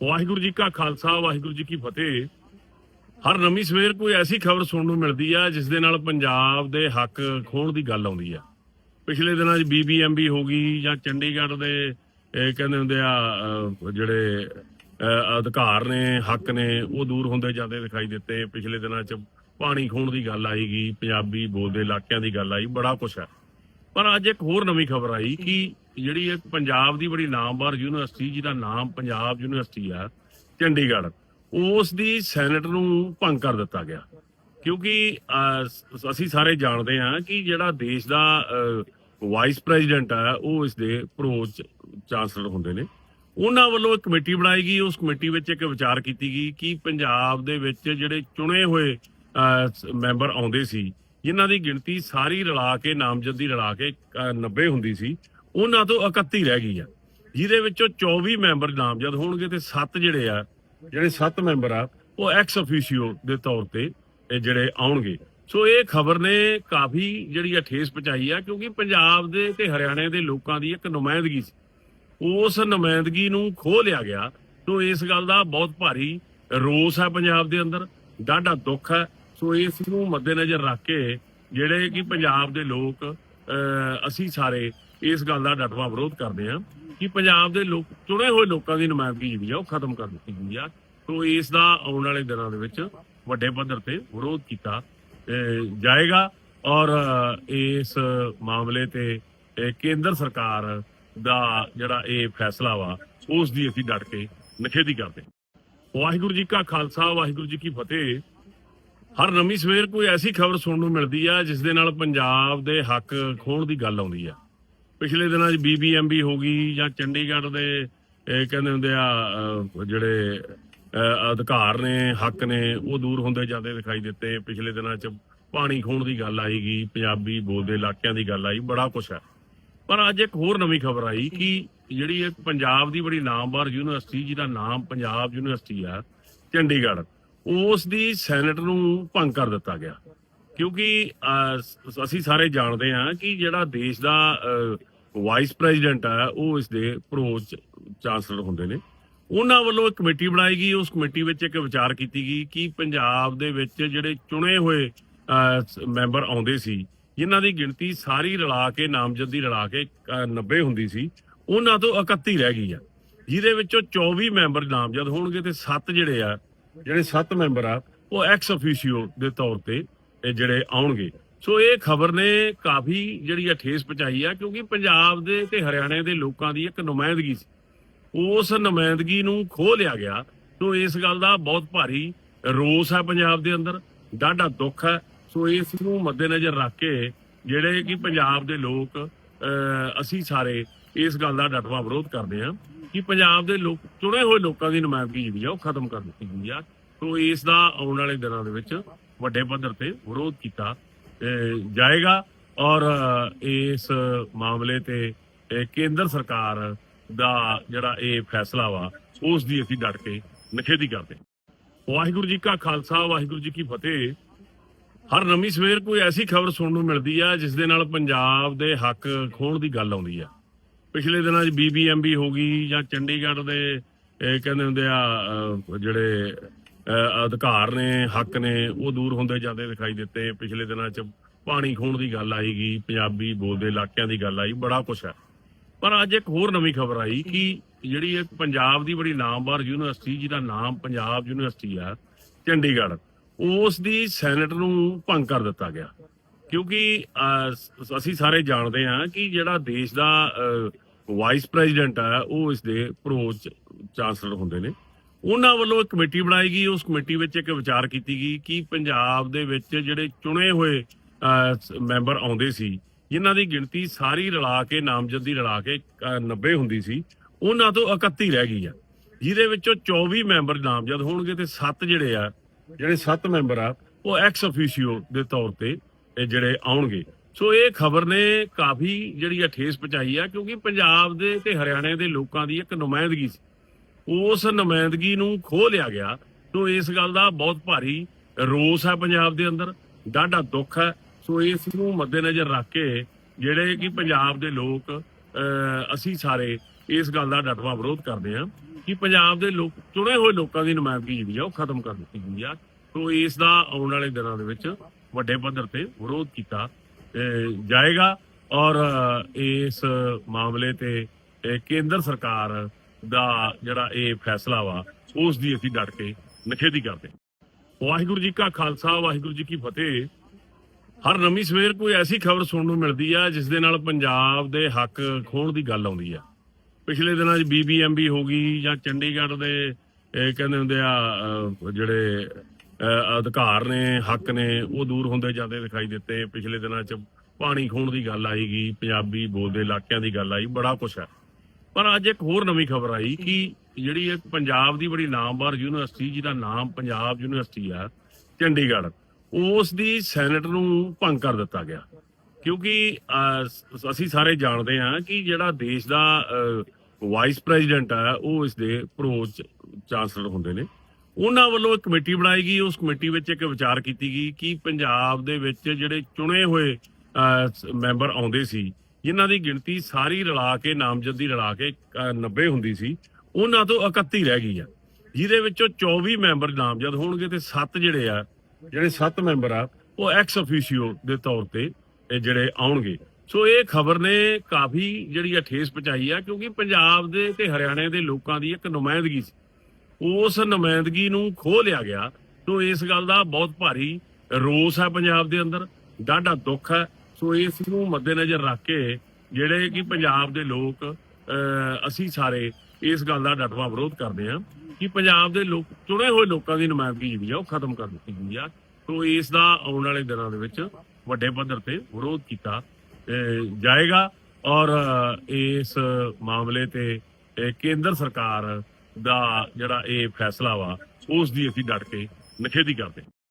ਵਾਹਿਗੁਰੂ ਜੀ ਕਾ ਖਾਲਸਾ, ਵਾਹਿਗੁਰੂ ਜੀ ਕੀ ਫਤਿਹ। ਹਰ ਨਵੀਂ ਸਵੇਰ ਕੋਈ ਐਸੀ ਖਬਰ ਸੁਣਨ ਨੂੰ ਮਿਲਦੀ ਆ, ਜਿਸ ਦੇ ਨਾਲ ਪੰਜਾਬ ਦੇ ਹੱਕ ਖੋਣ ਦੀ ਗੱਲ ਆਉਂਦੀ ਆ। ਪਿਛਲੇ ਦਿਨਾਂ 'ਚ ਬੀਬੀਐਮਬੀ ਹੋ ਗਈ ਜਾਂ ਚੰਡੀਗੜ੍ਹ ਦੇ, ਇਹ ਕਹਿੰਦੇ ਹੁੰਦੇ ਆ ਜਿਹੜੇ ਅਧਿਕਾਰ ਨੇ, ਹੱਕ ਨੇ, ਉਹ ਦੂਰ ਹੁੰਦੇ ਜਾਂਦੇ ਦਿਖਾਈ ਦਿੱਤੇ। ਪਿਛਲੇ ਦਿਨਾਂ 'ਚ ਪਾਣੀ ਖੋਣ ਦੀ ਗੱਲ ਆਈਗੀ ਪੰਜਾਬੀ ਬੋਲਦੇ ਇਲਾਕਿਆਂ ਦੀ ਗੱਲ ਆਈ, ਬੜਾ ਕੁਛ ਹੈ ਪਰ ਅੱਜ ਇੱਕ ਹੋਰ ਨਵੀਂ ਖਬਰ ਆਈ ਕਿ ਜਿਹੜੀ ਇੱਕ ਪੰਜਾਬ ਦੀ ਬੜੀ ਨਾਮਵਰ ਯੂਨੀਵਰਸਿਟੀ ਜਿਹਦਾ ਨਾਮ ਪੰਜਾਬ ਯੂਨੀਵਰਸਿਟੀ ਆ ਚੰਡੀਗੜ੍ਹ ਉਸ ਦੀ ਸੈਨੇਟ ਨੂੰ ਭੰਗ ਕਰ ਦਿੱਤਾ ਗਿਆ। ਕਿਉਂਕਿ ਅਸੀਂ ਸਾਰੇ ਜਾਣਦੇ ਹਾਂ ਕਿ ਜਿਹੜਾ ਦੇਸ਼ ਦਾ ਵਾਈਸ ਪ੍ਰੈਜ਼ੀਡੈਂਟ ਆ ਉਹ ਇਸ ਦੇ ਪ੍ਰੋ ਚਾਂਸਲਰ ਹੁੰਦੇ ਨੇ। ਉਹਨਾਂ ਵੱਲੋਂ ਇੱਕ ਕਮੇਟੀ ਬਣਾਈ ਗਈ। ਉਸ ਕਮੇਟੀ ਵਿੱਚ ਇੱਕ ਵਿਚਾਰ ਕੀਤੀ ਗਈ ਕਿ ਪੰਜਾਬ ਦੇ ਵਿੱਚ ਜਿਹੜੇ ਚੁਣੇ ਹੋਏ ਮੈਂਬਰ ਆਉਂਦੇ ਸੀ ਜਿਨ੍ਹਾਂ ਦੀ ਗਿਣਤੀ ਸਾਰੀ ਰਲਾ ਕੇ ਨਾਮਜ਼ਦਗੀ ਰਲਾ ਕੇ ਅਹ, 90 ਹੁੰਦੀ ਸੀ ਉਹਨਾਂ ਤੋਂ 31 ਰਹਿ ਗਈ ਆ ਜਿਹਦੇ ਵਿੱਚੋਂ 24 ਮੈਂਬਰ ਨਾਮਜ਼ਦ ਹੋਣਗੇ ਤੇ 7 ਜਿਹੜੇ ਆ ਜਿਹੜੇ 7 ਮੈਂਬਰ ਆ ਉਹ ਐਕਸ ਅਫੀਸ਼ੀਓ ਦੇ ਤੌਰ ਤੇ ਜਿਹੜੇ ਆਉਣਗੇ। ਸੋ ਇਹ ਖਬਰ ਨੇ ਕਾਫੀ ਜਿਹੜੀ ਆ ਠੇਸ ਪਹੁੰਚਾਈ ਆ ਕਿਉਂਕਿ ਪੰਜਾਬ ਦੇ ਤੇ ਹਰਿਆਣੇ ਦੇ ਲੋਕਾਂ ਦੀ ਇੱਕ ਨੁਮਾਇੰਦਗੀ ਸੀ। ਉਸ ਨੁਮਾਇੰਦਗੀ ਨੂੰ ਖੋਹ ਲਿਆ ਗਿਆ। ਸੋ ਇਸ ਗੱਲ ਦਾ ਬਹੁਤ ਭਾਰੀ ਰੋਸ ਹੈ ਪੰਜਾਬ ਦੇ ਅੰਦਰ ਡਾਢਾ ਦੁੱਖ ਹੈ ਸੋ ਇਸ ਨੂੰ ਮੱਦੇਨਜ਼ਰ ਰੱਖ ਕੇ ਜਿਹੜੇ ਕਿ ਪੰਜਾਬ ਦੇ ਲੋਕ ਅਹ, ਅਸੀਂ ਸਾਰੇ ਇਸ ਗੱਲ ਦਾ ਡਟਵਾ ਵਿਰੋਧ ਕਰਦੇ ਹਾਂ ਕਿ ਪੰਜਾਬ ਦੇ ਲੋਕ, ਚੁਣੇ ਹੋਏ ਲੋਕਾਂ ਦੀ ਨੁਮਾਇੰਦਗੀ ਜਿਹੜੀ ਆ, ਉਹ ਖਤਮ ਕਰ ਦਿੱਤੀ ਗਈ ਆ। ਸੋ ਇਸ ਦਾ ਆਉਣ ਵਾਲੇ ਦਿਨਾਂ ਦੇ ਵਿੱਚ ਵੱਡੇ ਪੱਧਰ ਤੇ ਵਿਰੋਧ ਕੀਤਾ ਜਾਏਗਾ ਔਰ ਇਸ ਮਾਮਲੇ ਤੇ ਕੇਂਦਰ ਸਰਕਾਰ ਦਾ ਜਿਹੜਾ ਇਹ ਫੈਸਲਾ ਵਾ, ਉਸ ਦੀ ਅਸੀਂ ਡਟ ਕੇ ਨਿਖੇਧੀ ਕਰਦੇ ਹਾਂ। ਵਾਹਿਗੁਰੂ ਜੀ ਕਾ ਖਾਲਸਾ, ਵਾਹਿਗੁਰੂ ਜੀ ਕੀ ਫਤਿਹ। ਹਰ ਨਵੀਂ ਸਵੇਰ ਕੋਈ ਐਸੀ ਖਬਰ ਸੁਣਨ ਨੂੰ ਮਿਲਦੀ ਆ, ਜਿਸ ਦੇ ਨਾਲ ਪੰਜਾਬ ਦੇ ਹੱਕ ਖੋਣ ਦੀ ਗੱਲ ਆਉਂਦੀ ਆ। ਪਿਛਲੇ ਦਿਨਾਂ 'ਚ ਬੀਬੀਐਮਬੀ ਹੋ ਗਈ ਜਾਂ ਚੰਡੀਗੜ੍ਹ ਦੇ ਕਹਿੰਦੇ ਹੁੰਦੇ ਆ ਜਿਹੜੇ ਅਧਿਕਾਰ ਨੇ, ਹੱਕ ਨੇ, ਉਹ ਦੂਰ ਹੁੰਦੇ ਜਾਂਦੇ ਦਿਖਾਈ ਦਿੱਤੇ। ਪਿਛਲੇ ਦਿਨਾਂ 'ਚ ਪਾਣੀ ਖੋਣ ਦੀ ਗੱਲ ਆਈਗੀ, ਪੰਜਾਬੀ ਬੋਲਦੇ ਇਲਾਕਿਆਂ ਦੀ ਗੱਲ ਆਈ, ਬੜਾ ਕੁਛ ਹੈ। ਪਰ ਅੱਜ ਇੱਕ ਹੋਰ ਨਵੀਂ ਖਬਰ ਆਈ ਕਿ ਜਿਹੜੀ ਇੱਕ ਪੰਜਾਬ ਦੀ ਬੜੀ ਨਾਮਵਰ ਯੂਨੀਵਰਸਿਟੀ, ਜਿਹਦਾ ਨਾਮ ਪੰਜਾਬ ਯੂਨੀਵਰਸਿਟੀ ਆ, ਚੰਡੀਗੜ੍ਹ, ਉਸ ਦੀ ਸੈਨੇਟ ਨੂੰ ਭੰਗ ਕਰ ਦਿੱਤਾ ਗਿਆ। ਕਿਉਂਕਿ ਅਸੀਂ ਸਾਰੇ ਜਾਣਦੇ ਹਾਂ ਕਿ ਜਿਹੜਾ ਦੇਸ਼ ਦਾ ਵਾਈਸ ਪ੍ਰੈਜ਼ੀਡੈਂਟ ਆ ਉਹ ਇਸ ਦੇ ਪ੍ਰੋ ਚਾਂਸਲਰ ਹੁੰਦੇ ਨੇ। ਉਹਨਾਂ ਵੱਲੋਂ ਇੱਕ ਕਮੇਟੀ ਬਣਾਈ ਗਈ। ਉਸ ਕਮੇਟੀ ਵਿੱਚ ਇੱਕ ਵਿਚਾਰ ਕੀਤੀ ਗਈ ਕਿ ਪੰਜਾਬ ਦੇ ਵਿੱਚ ਜਿਹੜੇ ਚੁਣੇ ਹੋਏ ਮੈਂਬਰ ਆਉਂਦੇ ਸੀ ਜਿਨ੍ਹਾਂ ਦੀ ਗਿਣਤੀ ਸਾਰੀ ਰਲਾ ਕੇ ਨਾਮਜ਼ਦਗੀ ਰਲਾ ਕੇ ਅਹ, 90 ਹੁੰਦੀ ਸੀ ਉਹਨਾਂ ਤੋਂ 31 ਰਹਿ ਗਈ ਆ। ਜਿਹਦੇ ਵਿੱਚੋਂ 24 ਮੈਂਬਰ ਨਾਮਜ਼ਦ ਹੋਣਗੇ ਤੇ 7 ਜਿਹੜੇ ਆ ਜਿਹੜੇ 7 ਮੈਂਬਰ ਆ ਉਹ ਐਕਸ ਅਫੀਸ਼ੀਓ ਦੇ ਤੌਰ ਤੇ ਜਿਹੜੇ ਆਉਣਗੇ। ਸੋ ਇਹ ਖਬਰ ਨੇ ਕਾਫੀ ਜਿਹੜੀ ਆ ਠੇਸ ਪਹੁੰਚਾਈ ਆ, ਕਿਉਂਕਿ ਪੰਜਾਬ ਦੇ ਤੇ ਹਰਿਆਣੇ ਦੇ ਲੋਕਾਂ ਦੀ ਇੱਕ ਨੁਮਾਇੰਦਗੀ ਸੀ। ਉਸ ਨੁਮਾਇੰਦਗੀ ਨੂੰ ਖੋਹ ਲਿਆ ਗਿਆ। ਸੋ ਇਸ ਗੱਲ ਦਾ ਬਹੁਤ ਭਾਰੀ ਰੋਸ ਹੈ ਪੰਜਾਬ ਦੇ ਅੰਦਰ। ਡਾਢਾ ਦੁੱਖ ਹੈ ਸੋ ਇਸ ਨੂੰ ਮੱਦੇਨਜ਼ਰ ਰੱਖ ਕੇ ਜਿਹੜੇ ਕਿ ਪੰਜਾਬ ਦੇ ਲੋਕ ਅਸੀਂ ਸਾਰੇ ਇਸ ਗੱਲ ਦਾ ਡਟਵਾ ਵਿਰੋਧ ਕਰਦੇ ਹਾਂ ਕਿ ਪੰਜਾਬ ਦੇ ਲੋਕ, ਚੁਣੇ ਹੋਏ ਲੋਕਾਂ ਦੀ ਨੁਮਾਇੰਦਗੀ ਜਿਹੜੀ ਆ, ਉਹ ਖਤਮ ਕਰ ਦਿੱਤੀ ਗਈ ਆ। ਸੋ ਇਸ ਦਾ ਆਉਣ ਵਾਲੇ ਦਿਨਾਂ ਦੇ ਵਿੱਚ ਵੱਡੇ ਪੱਧਰ ਤੇ ਵਿਰੋਧ ਕੀਤਾ ਜਾਏਗਾ ਔਰ ਇਸ ਮਾਮਲੇ ਤੇ ਕੇਂਦਰ ਸਰਕਾਰ ਦਾ ਜਿਹੜਾ ਇਹ ਫੈਸਲਾ ਵਾ, ਉਸ ਦੀ ਅਸੀਂ ਡਟ ਕੇ ਨਿਖੇਧੀ ਕਰਦੇ ਵਾਹਿਗੁਰੂ ਜੀ ਕਾ ਖਾਲਸਾ, ਵਾਹਿਗੁਰੂ ਜੀ ਕੀ ਫਤਿਹ। ਹਰ ਨਵੀਂ ਸਵੇਰ ਕੋਈ ਐਸੀ ਖਬਰ ਸੁਣਨ ਨੂੰ ਮਿਲਦੀ ਆ, ਜਿਸ ਦੇ ਨਾਲ ਪੰਜਾਬ ਦੇ ਹੱਕ ਖੋਣ ਦੀ ਗੱਲ ਆਉਂਦੀ ਆ। ਪਿਛਲੇ ਦਿਨਾਂ 'ਚ ਬੀਬੀਐਮਬੀ ਹੋ ਗਈ ਜਾਂ ਚੰਡੀਗੜ੍ਹ ਦੇ, ਇਹ ਕਹਿੰਦੇ ਹੁੰਦੇ ਆ ਜਿਹੜੇ ਅਧਿਕਾਰ ਨੇ, ਹੱਕ ਨੇ, ਉਹ ਦੂਰ ਹੁੰਦੇ ਜਾਂਦੇ ਦਿਖਾਈ ਦਿੱਤੇ। ਪਿਛਲੇ ਦਿਨਾਂ 'ਚ ਪਾਣੀ ਖੋਣ ਦੀ ਗੱਲ ਆਈਗੀ ਪੰਜਾਬੀ ਬੋਲਦੇ ਇਲਾਕਿਆਂ ਦੀ ਗੱਲ ਆਈ, ਬੜਾ ਕੁਛ ਹੈ। ਪਰ ਅੱਜ ਇੱਕ ਹੋਰ ਨਵੀਂ ਖਬਰ ਆਈ ਕਿ ਜਿਹੜੀ ਇੱਕ ਪੰਜਾਬ ਦੀ ਬੜੀ ਨਾਮਵਰ ਯੂਨੀਵਰਸਿਟੀ, ਜਿਹਦਾ ਨਾਮ ਪੰਜਾਬ ਯੂਨੀਵਰਸਿਟੀ ਆ, ਚੰਡੀਗੜ੍ਹ, ਉਸ ਦੀ ਸੈਨੇਟ ਨੂੰ ਭੰਗ ਕਰ ਦਿੱਤਾ ਗਿਆ। ਕਿਉਂਕਿ ਅਸੀਂ ਸਾਰੇ ਜਾਣਦੇ ਹਾਂ ਕਿ ਜਿਹੜਾ ਦੇਸ਼ ਦਾ ਵਾਈਸ ਪ੍ਰੈਜ਼ੀਡੈਂਟ ਆ, ਉਹ ਇਸ ਦੇ ਪ੍ਰੋ ਚਾਂਸਲਰ ਹੁੰਦੇ ਨੇ। ਉਹਨਾਂ ਵੱਲੋਂ ਇੱਕ ਕਮੇਟੀ ਬਣਾਈ ਗਈ। ਉਸ ਕਮੇਟੀ ਵਿੱਚ ਇੱਕ ਵਿਚਾਰ ਕੀਤੀ ਗਈ ਕਿ ਪੰਜਾਬ ਦੇ ਵਿੱਚ ਜਿਹੜੇ ਚੁਣੇ ਹੋਏ ਮੈਂਬਰ ਆਉਂਦੇ ਸੀ ਜਿਨ੍ਹਾਂ ਦੀ ਗਿਣਤੀ ਸਾਰੀ ਰਲਾ ਕੇ ਨਾਮਜ਼ਦਗੀ ਰਲਾ ਕੇ ਅਹ, 90 ਹੁੰਦੀ ਸੀ ਉਹਨਾਂ ਤੋਂ 31 ਰਹਿ ਗਈ ਆ। ਜਿਹਦੇ ਵਿੱਚੋਂ 24 ਮੈਂਬਰ ਨਾਮਜ਼ਦ ਹੋਣਗੇ ਤੇ 7 ਜਿਹੜੇ ਆ ਜਿਹੜੇ 7 ਮੈਂਬਰ ਆ ਉਹ ਐਕਸ ਅਫੀਸ਼ੀਓ ਦੇ ਤੌਰ ਤੇ ਜਿਹੜੇ ਆਉਣਗੇ। ਸੋ ਇਹ ਖਬਰ ਨੇ ਕਾਫੀ ਜਿਹੜੀ ਆ ਠੇਸ ਪਹੁੰਚਾਈ ਆ ਕਿਉਂਕਿ ਪੰਜਾਬ ਦੇ ਤੇ ਹਰਿਆਣੇ ਦੇ ਲੋਕਾਂ ਦੀ ਇੱਕ ਨੁਮਾਇੰਦਗੀ ਸੀ। ਉਸ ਨੁਮਾਇੰਦਗੀ ਨੂੰ ਖੋਹ ਲਿਆ ਗਿਆ। ਸੋ ਇਸ ਗੱਲ ਦਾ ਬਹੁਤ ਭਾਰੀ ਰੋਸ ਹੈ ਪੰਜਾਬ ਦੇ ਅੰਦਰ, ਡਾਢਾ ਦੁੱਖ ਹੈ। ਸੋ ਇਸ ਨੂੰ ਮੱਦੇਨਜ਼ਰ ਰੱਖ ਕੇ ਜਿਹੜੇ ਕਿ ਪੰਜਾਬ ਦੇ ਲੋਕ ਅਸੀਂ ਸਾਰੇ ਇਸ ਗੱਲ ਦਾ ਡਟਵਾ ਵਿਰੋਧ ਕਰਦੇ ਹਾਂ ਕਿ ਪੰਜਾਬ ਦੇ ਲੋਕ, ਚੁਣੇ ਹੋਏ ਲੋਕਾਂ ਦੀ ਨੁਮਾਇੰਦਗੀ ਜਿਹੜੀ ਆ ਉਹ ਖਤਮ ਕਰ ਦਿੱਤੀ ਗਈ ਆ। ਸੋ ਇਸ ਦਾ ਆਉਣ ਵਾਲੇ ਦਿਨਾਂ ਦੇ ਵਿੱਚ ਵੱਡੇ ਪੱਧਰ ਤੇ ਵਿਰੋਧ ਕੀਤਾ ਜਾਏਗਾ। ਔਰ ਇਸ ਮਾਮਲੇ ਤੇ ਕੇਂਦਰ ਸਰਕਾਰ ਦਾ ਜਿਹੜਾ ਇਹ ਫੈਸਲਾ ਵਾ, ਉਸ ਦੀ ਅਸੀਂ ਡਟ ਕੇ ਨਿਖੇਧੀ ਕਰਦੇ ਹਾਂ। ਵਾਹਿਗੁਰੂ ਜੀ ਕਾ ਖਾਲਸਾ, ਵਾਹਿਗੁਰੂ ਜੀ ਕੀ ਫਤਿਹ। ਹਰ ਨਵੀਂ ਸਵੇਰ ਕੋਈ ਐਸੀ ਖਬਰ ਸੁਣਨ ਨੂੰ ਮਿਲਦੀ ਆ, ਜਿਸ ਦੇ ਨਾਲ ਪੰਜਾਬ ਦੇ ਹੱਕ ਖੋਣ ਦੀ ਗੱਲ ਆਉਂਦੀ ਆ। ਪਿਛਲੇ ਦਿਨਾਂ 'ਚ ਬੀਬੀਐਮਬੀ ਹੋ ਗਈ ਜਾਂ ਚੰਡੀਗੜ੍ਹ ਦੇ, ਇਹ ਕਹਿੰਦੇ ਹੁੰਦੇ ਆ ਜਿਹੜੇ ਅਧਿਕਾਰ ਨੇ, ਹੱਕ ਨੇ, ਉਹ ਦੂਰ ਹੁੰਦੇ ਜਾਂਦੇ ਦਿਖਾਈ ਦਿੱਤੇ। ਪਿਛਲੇ ਦਿਨਾਂ 'ਚ ਪਾਣੀ ਖੋਣ ਦੀ ਗੱਲ ਆਈਗੀ ਪੰਜਾਬੀ ਬੋਲਦੇ ਇਲਾਕਿਆਂ ਦੀ ਗੱਲ ਆਈ, ਬੜਾ ਕੁਛ ਹੈ ਪਰ ਅੱਜ ਇੱਕ ਹੋਰ ਨਵੀਂ ਖਬਰ ਆਈ ਕਿ ਜਿਹੜੀ ਇੱਕ ਪੰਜਾਬ ਦੀ ਬੜੀ ਨਾਮਵਰ ਯੂਨੀਵਰਸਿਟੀ, ਜਿਹਦਾ ਨਾਮ ਪੰਜਾਬ ਯੂਨੀਵਰਸਿਟੀ ਆ, ਚੰਡੀਗੜ੍ਹ, ਉਸ ਦੀ ਸੈਨੇਟ ਨੂੰ ਭੰਗ ਕਰ ਦਿੱਤਾ ਗਿਆ। ਕਿਉਂਕਿ ਅਸੀਂ ਸਾਰੇ ਜਾਣਦੇ ਹਾਂ ਕਿ ਜਿਹੜਾ ਦੇਸ਼ ਦਾ ਵਾਈਸ ਪ੍ਰੈਜ਼ੀਡੈਂਟ ਹੈ ਉਹ ਇਸ ਦੇ ਪ੍ਰੋ ਚਾਂਸਲਰ ਹੁੰਦੇ ਨੇ। ਉਹਨਾਂ ਵੱਲੋਂ ਇੱਕ ਕਮੇਟੀ ਬਣਾਈ ਗਈ। ਉਸ ਕਮੇਟੀ ਵਿੱਚ ਇੱਕ ਵਿਚਾਰ ਕੀਤੀ ਗਈ ਕਿ ਪੰਜਾਬ ਦੇ ਵਿੱਚ ਜਿਹੜੇ ਚੁਣੇ ਹੋਏ ਮੈਂਬਰ ਆਉਂਦੇ ਸੀ ਜਿਨ੍ਹਾਂ ਦੀ ਗਿਣਤੀ ਸਾਰੀ ਰਲਾ ਕੇ ਨਾਮਜ਼ਦਗੀ ਰਲਾ ਕੇ ਅਹ, 90 ਹੁੰਦੀ ਸੀ ਉਹਨਾਂ ਤੋਂ 31 ਰਹਿ ਗਈ ਆ ਜਿਹਦੇ ਵਿੱਚੋਂ 24 ਮੈਂਬਰ ਨਾਮਜ਼ਦ ਹੋਣਗੇ ਤੇ 7 ਜਿਹੜੇ ਆ ਜਿਹੜੇ 7 ਮੈਂਬਰ ਆ ਉਹ ਐਕਸ ਅਫੀਸ਼ੀਓ ਦੇ ਤੌਰ ਤੇ ਜਿਹੜੇ ਆਉਣਗੇ। ਸੋ ਇਹ ਖਬਰ ਨੇ ਕਾਫੀ ਜਿਹੜੀ ਆ ਠੇਸ ਪਹੁੰਚਾਈ ਆ ਕਿਉਂਕਿ ਪੰਜਾਬ ਦੇ ਤੇ ਹਰਿਆਣੇ ਦੇ ਲੋਕਾਂ ਦੀ ਇੱਕ ਨੁਮਾਇੰਦਗੀ ਸੀ। ਉਸ ਨੁਮਾਇੰਦਗੀ ਨੂੰ ਖੋਹ ਲਿਆ ਗਿਆ। ਸੋ ਇਸ ਗੱਲ ਦਾ ਬਹੁਤ ਭਾਰੀ ਰੋਸ ਹੈ ਪੰਜਾਬ ਦੇ ਅੰਦਰ ਡਾਢਾ ਦੁੱਖ ਹੈ ਸੋ ਇਸ ਨੂੰ ਮੱਦੇਨਜ਼ਰ ਰੱਖ ਕੇ ਜਿਹੜੇ ਕਿ ਪੰਜਾਬ ਦੇ ਲੋਕ ਅਸੀਂ ਸਾਰੇ ਇਸ ਗੱਲ ਦਾ ਡਟਵਾ ਵਿਰੋਧ ਕਰਦੇ ਹਾਂ ਕਿ ਪੰਜਾਬ ਦੇ ਲੋਕ, ਚੁਣੇ ਹੋਏ ਲੋਕਾਂ ਦੀ ਨੁਮਾਇੰਦਗੀ ਜਿਹੜੀ ਆ ਉਹ ਖਤਮ ਕਰ ਦਿੱਤੀ ਗਈ ਆ। ਸੋ ਇਸ ਦਾ ਆਉਣ ਵਾਲੇ ਦਿਨਾਂ ਦੇ ਵਿੱਚ ਵੱਡੇ ਪੱਧਰ ਤੇ ਵਿਰੋਧ ਕੀਤਾ ਜਾਏਗਾ ਔਰ ਇਸ ਮਾਮਲੇ ਤੇ ਕੇਂਦਰ ਸਰਕਾਰ ਦਾ ਜਿਹੜਾ ਇਹ ਫੈਸਲਾ ਵਾ, ਉਸ ਦੀ ਅਸੀਂ ਡਟ ਕੇ ਨਿਖੇਧੀ ਕਰਦੇ